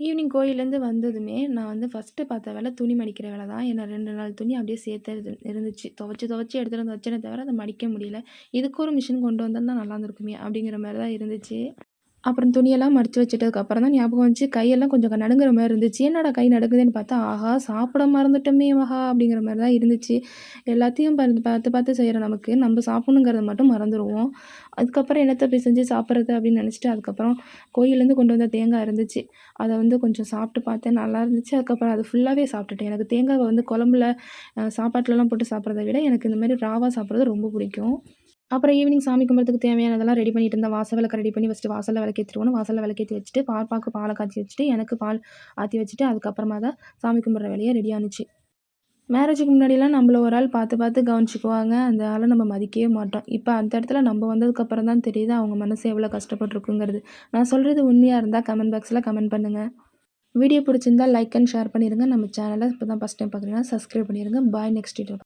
Evening கோயிலேருந்து வந்ததுமே, நான் வந்து ஃபஸ்ட்டு பார்த்த வேலை துணி மடிக்கிற வேலை தான். ஏன்னா ரெண்டு நாள் துணி அப்படியே சேர்த்து இருந்துச்சு. துவச்சி துவச்சி எடுத்துகிட்டு வந்து வச்சேனே தவிர, அதை மடிக்க முடியல. இதுக்கு ஒரு மிஷின் கொண்டு வந்திருந்தா நல்லா இருந்திருக்குமே! அப்படிங்கிற மாதிரி தான் இருந்துச்சு. அப்புறம் துணியெல்லாம் மடிச்சு வச்சுட்டதுக்கப்புறம் தான் ஞாபகம் வந்துச்சு, கையெல்லாம் கொஞ்சம் நடுங்குற மாதிரி இருந்துச்சு. என்னடா கை நடுங்குதுன்னு பார்த்தா, ஆஹா! சாப்பிட மறந்துட்டோமே மகா! அப்படிங்கிற மாதிரி தான் இருந்துச்சு. எல்லாத்தையும் ப பார்த்து பார்த்து செய்கிற நமக்கு, நம்ம சாப்பிடணுங்கிறத மட்டும் மறந்துடுவோம் அதுக்கப்புறம் என்னத்தை போய் செஞ்சு சாப்பிட்றது அப்படின்னு நினச்சிட்டு அதுக்கப்புறம் கோயிலேருந்து கொண்டு வந்த தேங்காய் இருந்துச்சு. அதை வந்து கொஞ்சம் சாப்பிட்டு பார்த்தேன், நல்லா இருந்துச்சு. அதுக்கப்புறம் அது ஃபுல்லாகவே சாப்பிட்டுட்டேன். எனக்கு தேங்காவை வந்து குழம்புல, சாப்பாட்டிலலாம் போட்டு சாப்பிட்றத விட, எனக்கு இந்த மாதிரி ராவாக சாப்பிட்றது ரொம்ப பிடிக்கும். அப்புறம் ஈவினிங் சாமி கும்பிட்றதுக்கு தேவையானதெல்லாம் ரெடி பண்ணிட்டு இருந்தேன். வாசல் விளக்க ரெடி பண்ணி ஃபர்ஸ்ட்டு வாசலில் விளக்கேத்திருவோன்னு, வாசலில் விளக்கேத்தி வச்சுட்டு, பாப்பாக்கு பாலை காய்ச்சி வச்சுட்டு, எனக்கு பால் ஆற்றி வச்சுட்டு, அதுக்கப்புறமா தான் சாமி கும்பிட்ற வேலையை ரெடி ஆனுச்சு. மேரேஜுக்கு முன்னாடிலாம் நம்மள ஒரு ஆள் பார்த்து பார்த்து கவனிச்சுக்குவாங்க. அந்த ஆளை நம்ம மதிக்கவே மாட்டோம். இப்போ அந்த இடத்துல நம்ம வந்ததுக்கப்புறம் தான் தெரியுது, அவங்க மனசு எவ்வளோ கஷ்டப்பட்டுருக்குங்கிறது. நான் சொல்கிறது உண்மையாக இருந்தால் கமெண்ட் பாக்ஸில் கமெண்ட் பண்ணுங்கள் வீடியோ பிடிச்சிருந்தா லைக் அண்ட் ஷேர் பண்ணிடுங்க நம்ம சேனலை இப்போ தான் ஃபஸ்ட் டைம் பார்க்குறீங்கன்னா சப்ஸ்கிரைப் பண்ணிடுங்க பாய் நெக்ஸ்ட் வீடியோ